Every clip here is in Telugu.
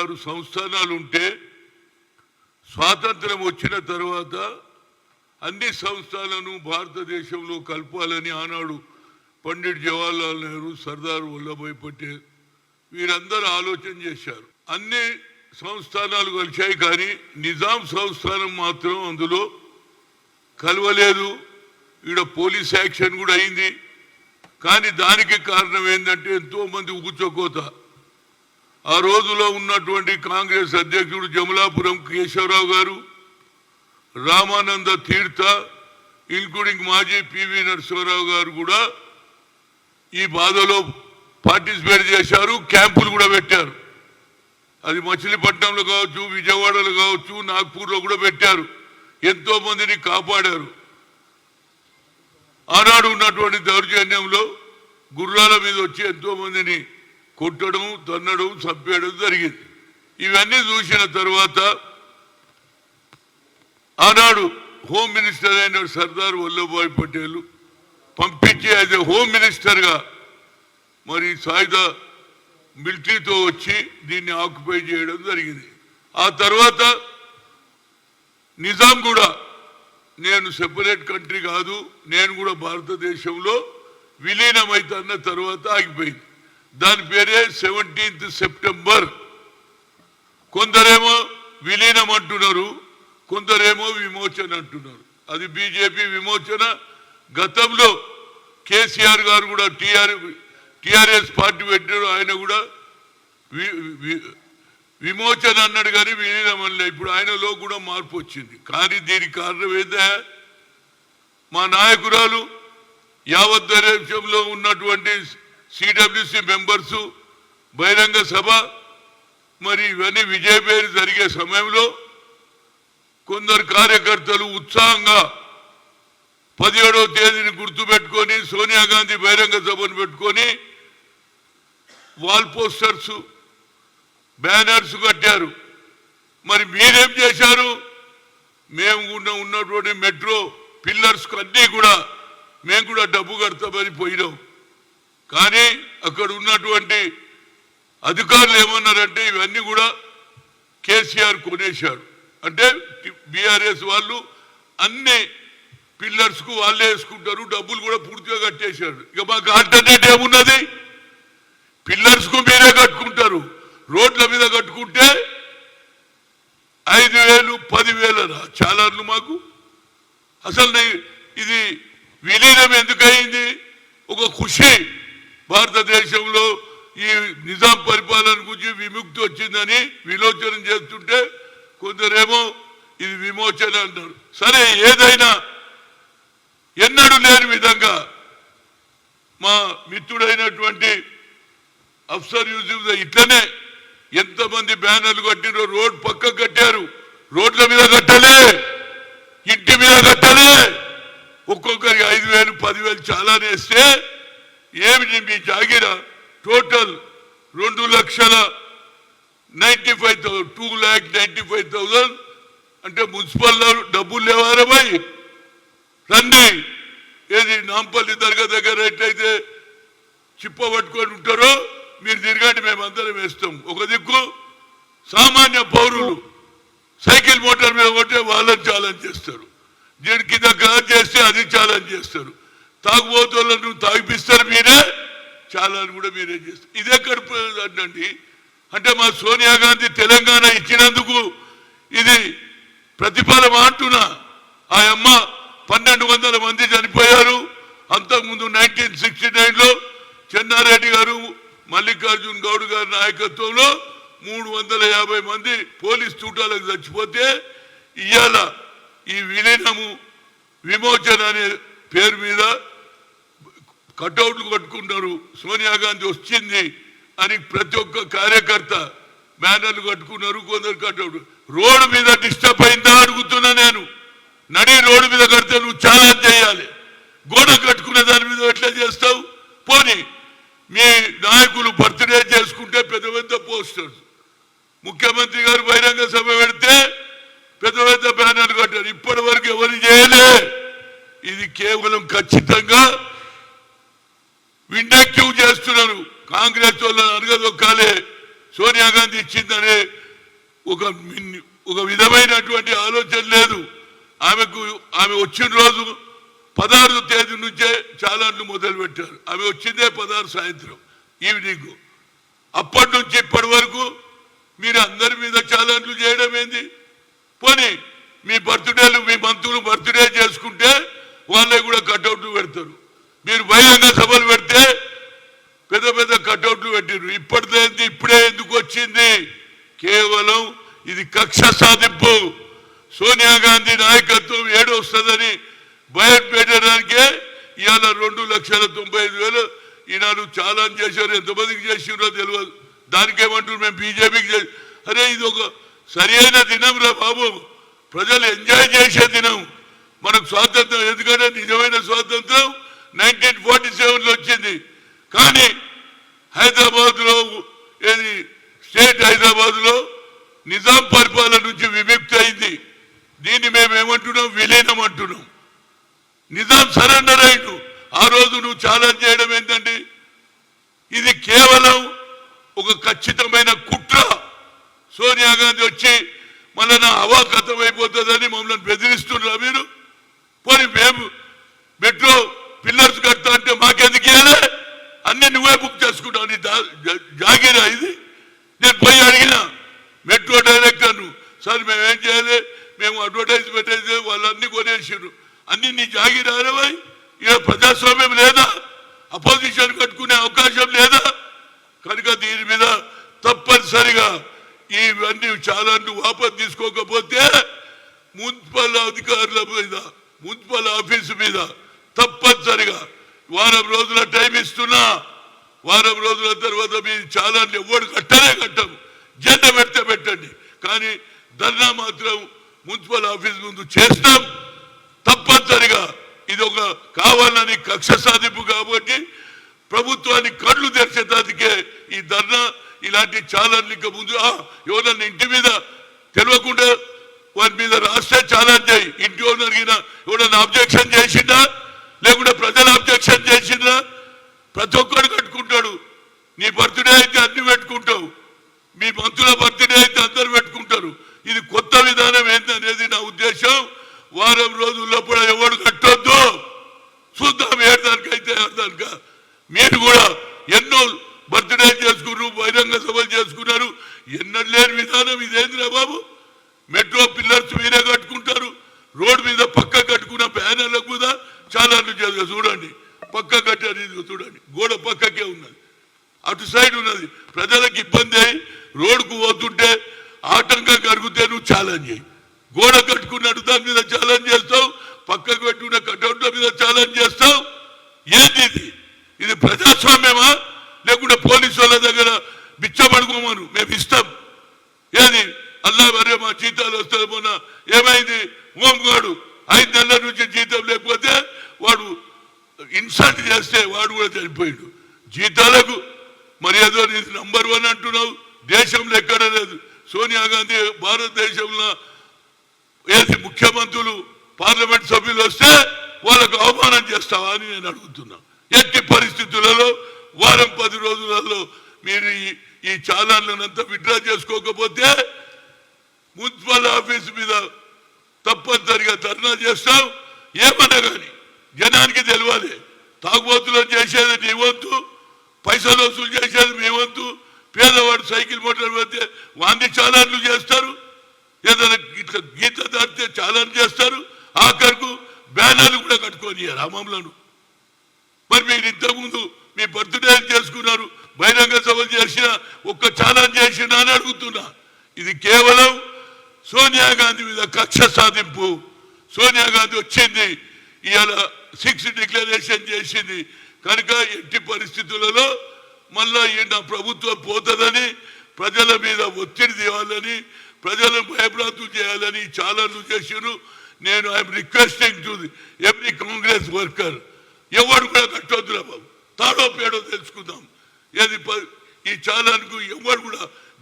ఆరు సంస్థానాలు ఉంటే స్వాతంత్రం వచ్చిన తర్వాత అన్ని సంస్థానాలను భారతదేశంలో కలపాలని ఆనాడు పండిట్ జవహర్లాల్ నెహ్రూ సర్దార్ వల్లభాయ్ పటేల్ వీరందరూ ఆలోచన చేశారు. అన్ని సంస్థానాలు కలిశాయి కానీ నిజాం సంస్థానం మాత్రం అందులో కలవలేదు. ఈడ పోలీస్ యాక్షన్ కూడా అయింది. కానీ దానికి కారణం ఏంటంటే ఎంతో మంది ఊచకోత ఆ రోజులో ఉన్నటువంటి కాంగ్రెస్ అధ్యక్షుడు జమలాపురం కేశవరావు గారు రామానంద తీర్థ ఇంక్లూడింగ్ మాజీ పివి నరసింహరావు గారు కూడా ఈ బాధలో పార్టిసిపేట్ చేశారు క్యాంపులు కూడా పెట్టారు. అది మచిలీపట్నంలో కావచ్చు విజయవాడలో కావచ్చు నాగ్పూర్లో కూడా పెట్టారు. ఎంతో మందిని కాపాడారు. ఆనాడు ఉన్నటువంటి దౌర్జన్యంలో గుర్రాల మీద వచ్చి ఎంతో మందిని కొట్టడం తన్నడం చంపేయడం జరిగింది. ఇవన్నీ చూసిన తర్వాత ఆనాడు హోమ్ మినిస్టర్ అయిన సర్దార్ వల్లభాయ్ పటేల్ పంపించి యాజ్ ఎ హోమ్ మినిస్టర్గా మరి సాయుధ మిలిటరీతో వచ్చి దీన్ని ఆక్యుపై చేయడం జరిగింది. ఆ తర్వాత నిజాం కూడా నేను సెపరేట్ కంట్రీ కాదు నేను కూడా భారతదేశంలో విలీనమైతన్న తర్వాత ఆగిపోయింది. దాని పేరే సెవెంటీన్త్ సెప్టెంబర్. కొందరేమో విలీనం అంటున్నారు కొందరేమో విమోచన అంటున్నారు. అది బీజేపీ విమోచన. గతంలో కేసీఆర్ గారు కూడా టీఆర్ టిఆర్ఎస్ పార్టీ పెట్టారు ఆయన కూడా వి- వి- విమోచన అన్నాడు కానీ విలీనం అనలే. ఇప్పుడు ఆయనలో కూడా మార్పు వచ్చింది. కానీ దీనికి కారణం ఏదా? మా నాయకురాలు యావత్ దేశంలో ఉన్నటువంటి సిడబ్ల్యూసి మెంబర్స్ బహిరంగ సభ మరి ఇవన్నీ విజయ పేరు జరిగే సమయంలో కొందరు కార్యకర్తలు ఉత్సాహంగా పదిహేడవ తేదీని గుర్తుపెట్టుకొని సోనియా గాంధీ బహిరంగ సభను పెట్టుకొని వాల్ పోస్టర్స్ బ్యానర్స్ కట్టారు. మరి మీరేం చేశారు? మేము కూడా ఉన్నటువంటి మెట్రో పిల్లర్స్ అన్నీ కూడా మేము కూడా డబ్బు కడతామని పోయినాం. కానీ అక్కడ ఉన్నటువంటి అధికారులు ఏమన్నారంటే ఇవన్నీ కూడా కేసీఆర్ కొనేశాడు అంటే బీఆర్ఎస్ వాళ్ళు అన్ని పిల్లర్స్కు వాళ్ళే వేసుకుంటారు డబ్బులు కూడా పూర్తిగా కట్టేశారు. ఇక మాకు ఆల్టర్నేట్ ఏమున్నది? పిల్లర్స్కు మీరే కట్టుకుంటారు. రోడ్ల మీద కట్టుకుంటే ఐదు వేలు పదివేల చాలర్లు మాకు. అసలు ఇది విలీనం ఎందుకయింది? ఒక ఖుషి. భారతదేశంలో ఈ నిజాం పరిపాలన గురించి విముక్తి వచ్చిందని విలోచన చేస్తుంటే కొందరేమో ఇది విమోచన అంటారు సరే ఏదైనా ఎన్నడూ లేని విధంగా మా మిత్రుడైనటువంటి అఫ్సర్ యూసుఫ్ ఇట్లనే ఎంతమంది బ్యానర్లు కట్టినో రోడ్ పక్క కట్టారు. రోడ్ల మీద కట్టలే ఇంటి మీద కట్టలే. ఒక్కొక్కరికి ఐదు వేలు పదివేలు చాలా ఏమిటి మీ జాగిర టోటల్ రెండు లక్షల ninety five thousand two lakh ninety five thousand. అంటే మున్సిపల్ డబ్బులు లేవారా రండి. ఏది నాంపల్లి దర్గా దగ్గర ఎట్లయితే చిప్ప పట్టుకొని ఉంటారో మీరు తిరగండి మేమందరం వేస్తాం. ఒక దిక్కు సామాన్య పౌరులు సైకిల్ మోటార్ మీద కొట్టే వాళ్ళని ఛాలెంజ్ చేస్తారు. దీని కింద చేస్తే అది ఛాలెంజ్ చేస్తారు. తాగుబోతులను తాగిపిస్తారు మీరే ఛాలెంజ్ కూడా మీరేం చేస్తారు. ఇదే కడుపు అంటే మా సోనియా గాంధీ తెలంగాణ ఇచ్చినందుకు ఇది ప్రతిఫలం అంటున్నా. ఆ అమ్మ పన్నెండు వందల మంది చనిపోయారు. అంతకుముందు నైన్టీన్ సిక్స్టీ నైన్లో చెన్నారెడ్డి గారు మల్లికార్జున్ గౌడ్ గారి నాయకత్వంలో మూడు వందల యాభై మంది పోలీస్ చూటాలకు చచ్చిపోతే ఇవాళ ఈ విలీనము విమోచన అనే పేరు మీద కటౌట్లు కట్టుకుంటారు. సోనియా గాంధీ వచ్చింది అని ప్రతి ఒక్క కార్యకర్త బ్యానర్లు కట్టుకున్నారు కొందరు కటౌట్ రోడ్డు మీద డిస్టర్బ్ అయిందా అడుగుతున్నా నేను. నడి రోడ్డు మీద కడితే నువ్వు చాలా చేయాలి. గోడ కట్టుకునే దాని మీద ఎట్లా చేస్తావు? పోనీ మీ నాయకులు బర్త్డే చేసుకుంటే పెద్ద పెద్ద పోస్టర్స్. ముఖ్యమంత్రి గారు బహిరంగ సభ పెడితే పెద్ద పెద్ద బ్యానర్లు కట్టారు. ఇప్పటి వరకు ఎవరు చేయలే. ఇది కేవలం ఖచ్చితంగా విండక్టివ్ చేస్తున్నారు కాంగ్రెస్ వాళ్ళని అడగదొక్కాలే సోనియా గాంధీ ఇచ్చిందనే ఒక ఒక విధమైనటువంటి ఆలోచన లేదు. ఆమెకు ఆమె వచ్చిన రోజు పదహారు తేదీ నుంచే చాలాన్లు మొదలు పెట్టారు ఆమె వచ్చిందే పదహారు సాయంత్రం ఈవినింగ్. అప్పటి నుంచి ఇప్పటి వరకు మీరు అందరి మీద చాలాన్లు చేయడం ఏంది? పోనీ మీ బర్త్డేలు మీ మంత్రులు బర్త్డే చేసుకుంటే వాళ్ళే కూడా కట్అవుట్లు పెడతారు. మీరు బహిరంగ సభలు పెడితే పెద్ద పెద్ద కట్అవుట్లు పెట్టారు ఇప్పటిదేంది ఇప్పుడే ఎందుకు వచ్చింది? కేవలం ఇది కక్ష సాధింపు. సోనియా గాంధీ నాయకత్వం ఏడు వస్తుందని భయం పెట్టడానికే ఇవాళ రెండు లక్షల తొంభై ఐదు వేలు ఈనాడు చాలా చేశారు. ఎంతమందికి చేసిండ్రో తెలియదు దానికేమంటారు మేము బీజేపీకి చేసి అరే ఇది ఒక సరి అయిన దినం రా బాబు. ప్రజలు ఎంజాయ్ చేసే దినం. మనకు స్వాతంత్రం ఎందుకంటే నిజమైన స్వాతంత్రం నైన్టీన్ ఫార్టీ సెవెన్లో వచ్చింది. కానీ హైదరాబాద్లో ఏది స్టేట్ హైదరాబాద్లో నిజాం పరిపాలన నుంచి విముక్తి అయింది దీన్ని మేము ఏమంటున్నాం విలీనం అంటున్నాం నిజాం సరెండర్ అయిండు ఆ రోజు నువ్వు ఛాలెంజ్ చేయడం ఏంటండి ఇది కేవలం ఒక ఖచ్చితమైన కుట్ర సోనియా గాంధీ వచ్చి మళ్ళీ నా అవాకతం అయిపోతుందని మమ్మల్ని బెదిరిస్తున్నారా మీరు? పోనీ మేము మెట్రో పిల్లర్స్ కడతా అంటే మాకెందుకు ఇవ్వలే అన్ని నువ్వే బుక్ చేసుకుంటావు నీ జాగీరా ఇది? నేను పోయి అడిగిన మెట్రో డైరెక్టర్ను సార్ మేము ఏం చేయాలి? మేము అడ్వర్టైజ్మెంట్ అయితే వాళ్ళన్నీ కొనేసారు అన్ని నీ జాగీరారే ఇలా ప్రజాస్వామ్యం లేదా? అపోజిషన్ కట్టుకునే అవకాశం లేదా? కనుక దీని మీద తప్పనిసరిగా ఇవన్నీ చాలా వాపసు తీసుకోకపోతే మున్సిపల్ అధికారుల మీద మున్సిపల్ ఆఫీసు మీద తప్పనిసరిగా వారం రోజుల టైం ఇస్తున్నా వారం రోజుల తర్వాత మీరు చాలా ఎవడు కట్టనే కట్టము జెండ పెడితే పెట్టండి. కానీ ధర్నా మాత్రం మున్సిపల్ ఆఫీస్ ముందు చేస్తాం. తప్పనిసరిగా ఇది ఒక కావాలని కక్ష సాధింపు కాబట్టి ప్రభుత్వానికి కళ్ళు తెరిచేదానికే ఈ ధర్నా ఇలాంటి చాలా ఇంకా ముందు ఎవరన్నా ఇంటి మీద తెలియకుండా వారి మీద రాస్తే ఛాలెంజ్ చేయి. ఇంటి ఓనర్ ఎవడన్నా అబ్జెక్షన్ చేసిందా లేకుంటే ప్రజలు అబ్జెక్షన్ చేసిందా ప్రతి ఒక్కడు కట్టుకుంటాడు. నీ బర్త్డే అయితే అన్ని పెట్టుకుంటావు మీ మంత్రుల బర్త్డే అయితే అందరు పెట్టుకుంటారు ఇది కొత్త విధానం ఏంటనేది నా ఉద్దేశం వారం రోజుల్లో కూడా ఎవడు కట్టొద్దు చూద్దాం ఏడానికైతే ఏడానిక మీరు కూడా ఎన్నో బర్త్డే చేసుకున్నారు బహిరంగ సభలు చేసుకున్నారు ఎన్నడూ లేని విధానం ఇదేంద్రా బాబు? మెట్రో పిల్లర్స్ మీరే కట్టుకుంటారు. రోడ్ మీద పక్క కట్టుకున్న బ్యానర్ల కూడా చాలా చేస్తారు. చూడండి పక్క కట్టారు ఇది చూడండి గోడ పక్కకే ఉన్నది. అటు సైడ్ ఉన్నది. ప్రజలకు ఇబ్బంది అయ్యి రోడ్డుకు పోతుంటే ఆటంకం కరుగుతే నువ్వు ఛాలెంజ్ చేయి. గోడ కట్టుకున్నట్టు దాని మీద ఛాలెంజ్ చేస్తావు పక్కకు పెట్టుకున్న కటౌట్ల మీద ఛాలెంజ్ చేస్తావు. ఏంది ఇది? ఇది ప్రజాస్వామ్యమా? లేకుంటే పోలీసు వాళ్ళ దగ్గర బిచ్చబడుకోమను మేము ఇస్తాం. జీతాలు వస్తారు మొన్న ఏమైంది? హోంగాడు ఐదు నెలల నుంచి జీతం లేకపోతే వాడు ఇన్సల్ట్ చేస్తే వాడు కూడా చనిపోయాడు. జీతాలకు మరి ఏదో నీది నంబర్ వన్ అంటున్నావు. దేశంలో ఎక్కడ లేదు. సోనియా గాంధీ భారతదేశంలో ఏది ముఖ్యమంత్రులు పార్లమెంట్ సభ్యులు వస్తే వాళ్ళకు అవమానం చేస్తావా అని నేను అడుగుతున్నా. ఎట్టి పరిస్థితులలో వారం పది రోజులలో మీరు ఈ- ఛానళ్ళనంతా చాలాన్నంతా చేసుకోకపోతే మున్సిపల్ ఆఫీస్ మీద తప్పనిసరిగా ధర్నా చేస్తాం. ఏమన్నా కానీ జనానికి తెలియాలి తాగుబోతులు చేసేది నీ వంతు పైసలు వసూలు చేసేది మీ వంతు పేదవాడు సైకిల్ మోటార్ పెడితే వాంది చాలాన్లు చేస్తారు. ఏదైనా ఇట్లా గీత దాటితే చాలాన్ చేస్తారు. ఆఖరుకు బ్యానర్లు కూడా కట్టుకొని రామంలను మరి మీరు ఇంతకుముందు మీ బర్త్డే చేసుకున్నారు బహిరంగ సభలు చేసిన ఒక్క ఛాలెంజ్ చేసిన అని అడుగుతున్నా. ఇది కేవలం సోనియా గాంధీ మీద కక్ష సాధింపు సోనియా గాంధీ వచ్చింది ఇవాళ సిక్స్ డిక్లరేషన్ చేసింది. కనుక ఎట్టి పరిస్థితులలో మళ్ళా ఈయన ప్రభుత్వం పోతుందని ప్రజల మీద ఒత్తిడి తేవాలని ప్రజలను భయభ్రాంతులు చేయాలని చాలా చేసిరు నేను I'm requesting to every Congress worker. ఎవరు కూడా కట్టొద్దురా బాబు. తాడో పేడో తెలుసుకుందాం. ఏది ప- ఈ చాలానికి ఎవరు కూడా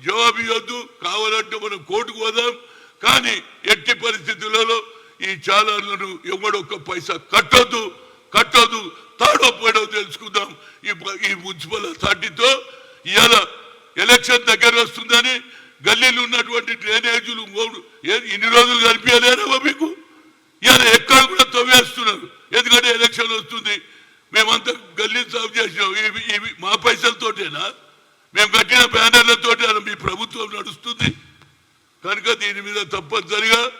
జవాబు ఇవ్వద్దు. కావాలంటే మనం కోర్టుకు పోదాం కానీ ఎట్టి పరిస్థితులలో ఈ చాలాలను ఎవడు ఒక్క పైసా కట్టొద్దు కట్టొద్దు తాడో పడో తెలుసుకుందాం. ఈ ఈ మున్సిపల్ అథారిటీతో ఇవాళ ఎలక్షన్ దగ్గర వస్తుందని గల్లీలు ఉన్నటువంటి డ్రైనేజీలు మూడు ఇన్ని రోజులు కనిపించలేరా మీకు? ఇవాళ ఎక్కడ కూడా తవ్వేస్తున్నారు. ఎందుకంటే ఎలక్షన్ వస్తుంది. మేమంతా గల్లీ సాగు చేసినాం. ఇవి ఇవి మా పైసలతోటేనా? మేము కట్టిన బ్యానర్లతోటే మీ ప్రభుత్వం నడుస్తుంది. కనుక దీని మీద తప్పనిసరిగా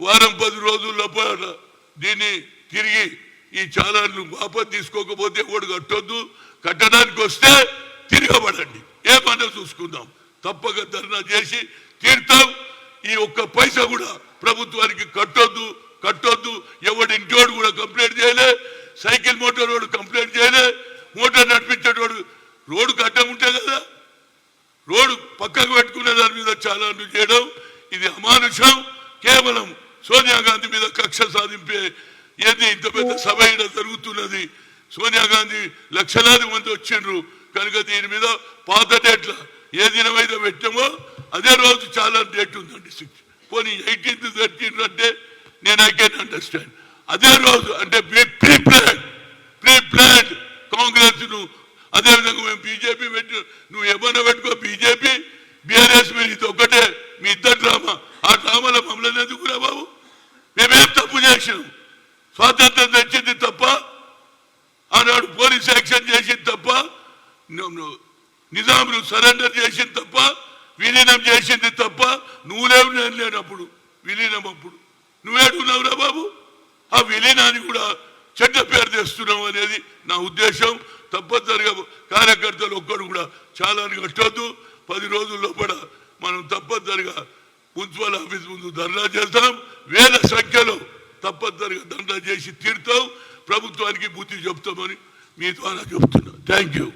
వారం పది రోజుల లోపల దీన్ని తిరిగి ఈ చాలాను వాపస్ తీసుకోకపోతే ఓడి కట్టొద్దు. కట్టడానికి వస్తే తిరగబడండి. ఏమన్నా చూసుకుందాం. తప్పక ధర్నా చేసి తీర్థం ఈ ఒక్క పైసా కూడా ప్రభుత్వానికి కట్టొద్దు. కట్టొద్దు. ఎవడి ఇంటోడు కూడా కంప్లైంట్ చేయలే. సైకిల్ మోటార్ వాడు కంప్లైంట్ చేయలే. మోటార్ నడిపించేటోడు రోడ్డు కట్టం ఉంటే కదా. రోడ్డు పక్కకు పెట్టుకునే దాని మీద చాలా చేయడం. ఇది అమానుషం. కేవలం సోనియా గాంధీ మీద కక్ష సాధింపే ఏది ఇంత పెద్ద సభ ఇక్కడ జరుగుతున్నది? సోనియా గాంధీ లక్షలాది మంది వచ్చిండ్రు. కనుక దీని మీద పాత డేట్ల ఏ దినమైతే పెట్టామో అదే రోజు చాలా డేట్ ఉందండి సిక్స్. పోనీ ఎయిటీన్త్ థర్టీన్త్ అంటే నేను ఐ కెన్ అండర్స్టాండ్. అదే రోజు అంటే ప్రీ ప్లాన్ ప్రీ ప్లాన్ కాంగ్రెస్ను అదే విధంగా మేము బీజేపీ పెట్టి నువ్వు ఏమన్నా పెట్టుకో బీజేపీ బీఆర్ఎస్ మీరు ఇది ఒక్కటే. మీ ఇద్దరు డ్రామా. ఆ డ్రామాలో మమ్మల్ని ఎందుకురా బాబు మేమేం తప్పు చేసినాం? స్వాతంత్రం తెచ్చింది తప్ప ఆనాడు పోలీస్ యాక్షన్ చేసింది తప్ప ను- నిజాంను సరెండర్ చేసింది తప్ప విలీనం చేసింది తప్ప నువ్వు లేవు నేను లేనప్పుడు విలీనం అప్పుడు. నువ్వేడున్నావురా బాబు? ఆ విలీనాన్ని కూడా చెడ్డ పేరు తెస్తున్నావు అనేది నా ఉద్దేశం. తప్పనిసరిగా కార్యకర్తలు ఒక్కడు కూడా చాలా కట్టొద్దు పది రోజుల లోపల మనం తప్పనిసరిగా మున్సిపల్ ఆఫీస్ ముందు ధర్నా చేస్తాం వేల సంఖ్యలో తప్పనిసరిగా ధర్నా చేసి తీరుతాం ప్రభుత్వానికి బుద్ధి చెప్తామని మీ ద్వారా చెప్తున్నా. Thank you